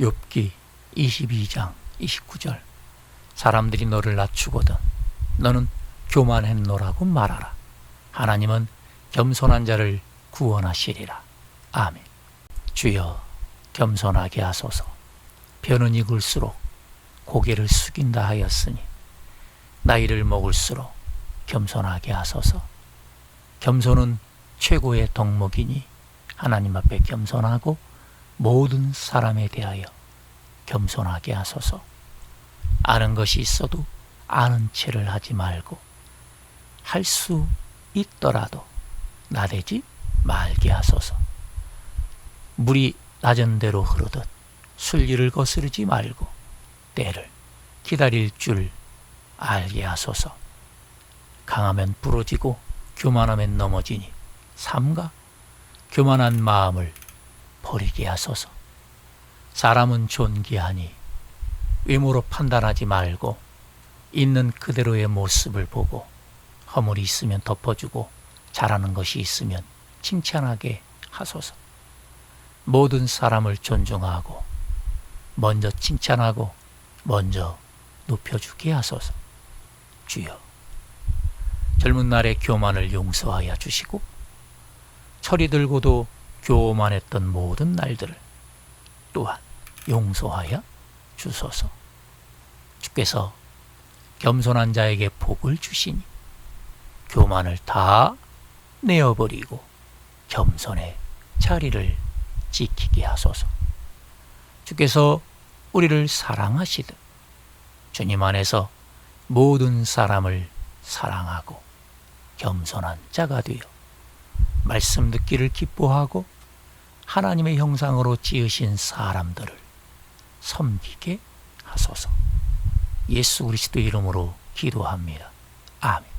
욥기 22장 29절. 사람들이 너를 낮추거든 너는 교만했노라고 말하라. 하나님은 겸손한 자를 구원하시리라. 아멘. 주여 겸손하게 하소서. 벼는 익을수록 고개를 숙인다 하였으니 나이를 먹을수록 겸손하게 하소서. 겸손은 최고의 덕목이니 하나님 앞에 겸손하고 모든 사람에 대하여 겸손하게 하소서. 아는 것이 있어도 아는 체를 하지 말고 할 수 있더라도 나대지 말게 하소서. 물이 낮은 대로 흐르듯 순리를 거스르지 말고 때를 기다릴 줄 알게 하소서. 강하면 부러지고 교만하면 넘어지니 삼가 교만한 마음을 버리게 하소서. 사람은 존귀하니 외모로 판단하지 말고 있는 그대로의 모습을 보고 허물이 있으면 덮어주고 잘하는 것이 있으면 칭찬하게 하소서. 모든 사람을 존중하고 먼저 칭찬하고 먼저 높여주게 하소서. 주여. 젊은 날의 교만을 용서하여 주시고 철이 들고도 교만했던 모든 날들을 또한 용서하여 주소서. 주께서 겸손한 자에게 복을 주시니 교만을 다 내어버리고 겸손의 자리를 지키게 하소서. 주께서 우리를 사랑하시듯 주님 안에서 모든 사람을 사랑하고 겸손한 자가 되어 말씀 듣기를 기뻐하고 하나님의 형상으로 지으신 사람들을 섬기게 하소서. 예수 그리스도 이름으로 기도합니다. 아멘.